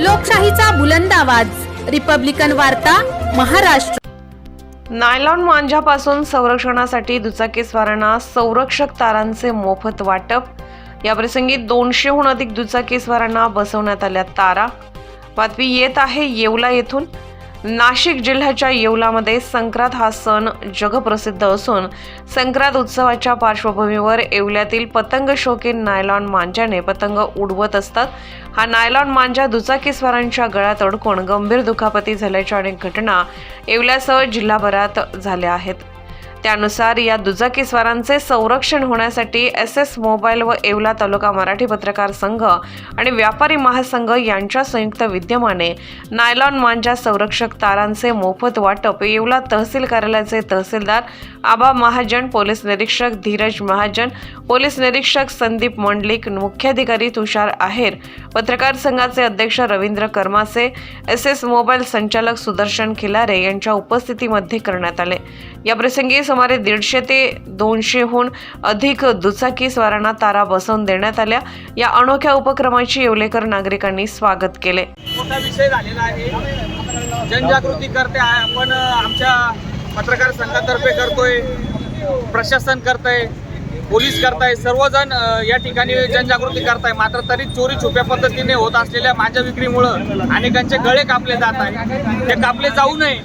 लोकशाहीचा बुलंद आवाज. रिपब्लिकन वार्ता महाराष्ट्र. नायलॉन मांजापासून संरक्षणासाठी दुचाकीस्वारांना संरक्षक तारांचे मोफत वाटप. याप्रसंगी दोनशेहून अधिक दुचाकीस्वारांना बसवण्यात आल्या तारा. बातमी येत आहे येवला येथून. नाशिक जिल्ह्याच्या येवलामध्ये संक्रांत हा सण जगप्रसिद्ध असून संक्रांत उत्सवाच्या पार्श्वभूमीवर येवल्यातील पतंग शौकीन नायलॉन मांजाने पतंग उडवत असतात. हा नायलॉन मांजा दुचाकीस्वारांच्या गळ्यात अडकून गंभीर दुखापती झाल्याच्या अनेक घटना येवल्यासह जिल्हाभरात झाल्या आहेत. त्यानुसार या दुचाकीस्वारांचे संरक्षण होण्यासाठी एस एस मोबाईल व येवला तालुका मराठी पत्रकार संघ आणि व्यापारी महासंघ यांच्या संयुक्त विद्यमाने नायलॉन मांजा संरक्षक तारांचे मोफत वाटप येवला तहसील कार्यालयाचे तहसीलदार आबा महाजन पोलीस निरीक्षक धीरज महाजन पोलीस निरीक्षक संदीप मंडलिक मुख्याधिकारी तुषार आहेर पत्रकार संघाचे अध्यक्ष Ravindra Karmase S S mobile संचालक सुदर्शन खिलारे यांच्या उपस्थितीमध्ये करण्यात आले. याप्रसंगी सुमारे दीडशे ते दोनशेहून अधिक दुचाकी स्वारांना तारा बसवून देण्यात आल्या. या अनोख्या उपक्रमाची येवलेकर नागरिकांनी स्वागत केले. मोठा विषय झालेला आहे. जनजागृती करते आहे. आपण आमच्या पत्रकार संघातर्फे करतोय. प्रशासन करतंय. पोलीस करताय सर्वजण या ठिकाणी जनजागृती करताय. मात्र तरी चोरी छुप्या पद्धतीने होत असलेल्या माझ्या विक्रीमुळं अनेकांचे गळे कापले जात आहे ते कापले जाऊ नये.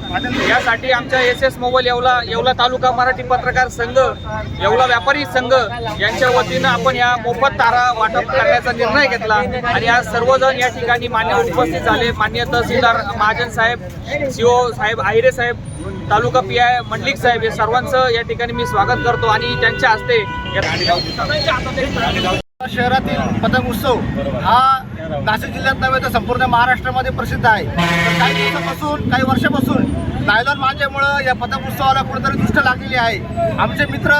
यासाठी आमच्या S S mobile Yeola Yeola तालुका मराठी पत्रकार संघ येवला व्यापारी संघ यांच्या वतीनं आपण या मोफत तारा वाटप करण्याचा निर्णय घेतला आणि आज सर्वजण या ठिकाणी मान्य उपस्थित झाले. मान्य तहसीलदार महाजन साहेब सीओ साहेब आहिरे साहेब तालुका पी आय मंडलिक साहेब हे सर्वांचं या ठिकाणी मी स्वागत करतो आणि त्यांच्या हस्ते शहरातील पतंग उत्सव हा नाशिक जिल्ह्यात नव्हे तर संपूर्ण महाराष्ट्रामध्ये प्रसिद्ध आहे. तर काही दिवसापासून काही वर्षापासून नायलॉन मांजेमुळं या पतंग उत्सवाला कुठेतरी दृष्ट लागलेली आहे. आमचे मित्र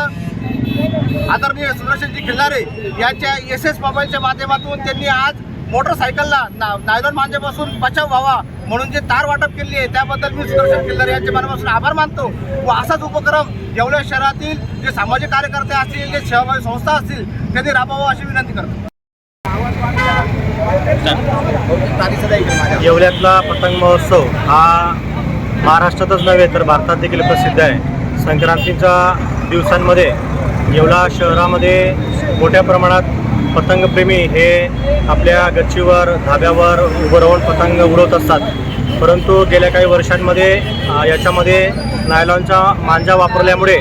आदरणीय सुदर्शनजी खिल्लारे यांच्या एस एस मोबाईलच्या माध्यमातून त्यांनी आज मोटरसायकलला ना नायलॉन मांजेपासून बचाव व्हावा म्हणून जे तार वाटप केली आहे त्याबद्दल मी सुदर्शन खिल्लारे यांचे मनापासून आभार मानतो. व असाच उपक्रम येवल्या शहरातील जे सामाजिक कार्यकर्ते असतील जे सहभागी संस्था असतील त्यांनी राबवावं अशी विनंती करतो. येवल्यातला पतंग महोत्सव हा महाराष्ट्रातच नव्हे तर भारतात देखील प्रसिद्ध आहे. संक्रांतीच्या दिवसांमध्ये येवला शहरामध्ये मोठ्या प्रमाणात पतंगप्रेमी हे आपल्या गच्चीवर धाब्यावर उभं राहून पतंग उडवत असतात. परंतु गेल्या काही वर्षांमध्ये याच्यामध्ये नायलॉनचा मांजा वापरल्यामुळे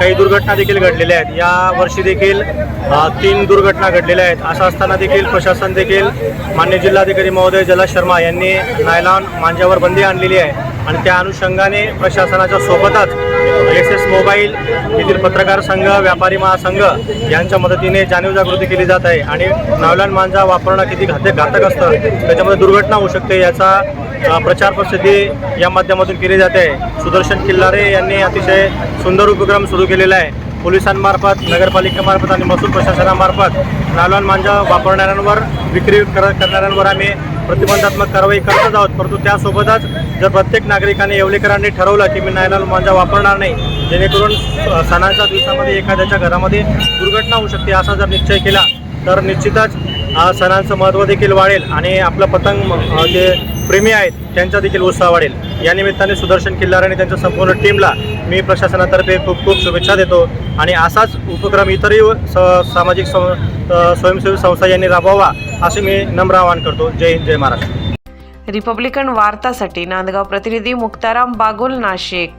काही दुर्घटना देखील घडलेल्या आहेत. या वर्षी देखील तीन दुर्घटना घडलेल्या आहेत. असं असताना देखील प्रशासन देखील मान्य जिल्हाधिकारी महोदय जला शर्मा यांनी नायलॉन मांजावर बंदी आणलेली आहे. आणि त्या अनुषंगाने प्रशासनाच्या सोबतच एस एस मोबाईल येथील पत्रकार संघ व्यापारी महासंघ यांच्या मदतीने जाणीव जागृती केली जात आहे. आणि नावलान मांजा वापरणं किती घातक घातक असतं? त्याच्यामध्ये दुर्घटना होऊ शकते याचा प्रचार प्रसिद्धी या माध्यमातून केली जाते. सुदर्शन किल्लारे यांनी अतिशय सुंदर उपक्रम सुरू केलेला आहे. पोलिसांमार्फत नगरपालिकेमार्फत आणि महसूल प्रशासनामार्फत नालवान मांजा वापरणाऱ्यांवर विक्री कर करणाऱ्यांवर आम्ही प्रतिबंधात्मक कारवाई करतच आहोत. परंतु त्यासोबतच जर प्रत्येक नागरिकाने येवलेकरांनी ठरवलं की मी नायलॉन मांजा वापरणार नाही जेणेकरून सणाच्या दिवसामध्ये एखाद्याच्या घरामध्ये दुर्घटना होऊ शकते असा जर निश्चय केला तर निश्चितच सणांचं महत्त्व देखील वाढेल आणि आपलं पतंग जे प्रेमी आहेत त्यांचा देखील उत्साह वाढेल. या निमित्ताने सुदर्शन किल्लार आणि त्यांच्या संपूर्ण टीमला मी प्रशासनातर्फे खूप खूप शुभेच्छा देतो. आणि असाच उपक्रम इतरही स सामाजिक सं स्वयंसेवी संस्था यांनी राबवावा असे मी नम्र आवाहन करतो. जय हिंद जय महाराष्ट्र. रिपब्लिकन वार्तासाठी नांदगाव प्रतिनिधी मुक्ताराम बागुल नाशिक.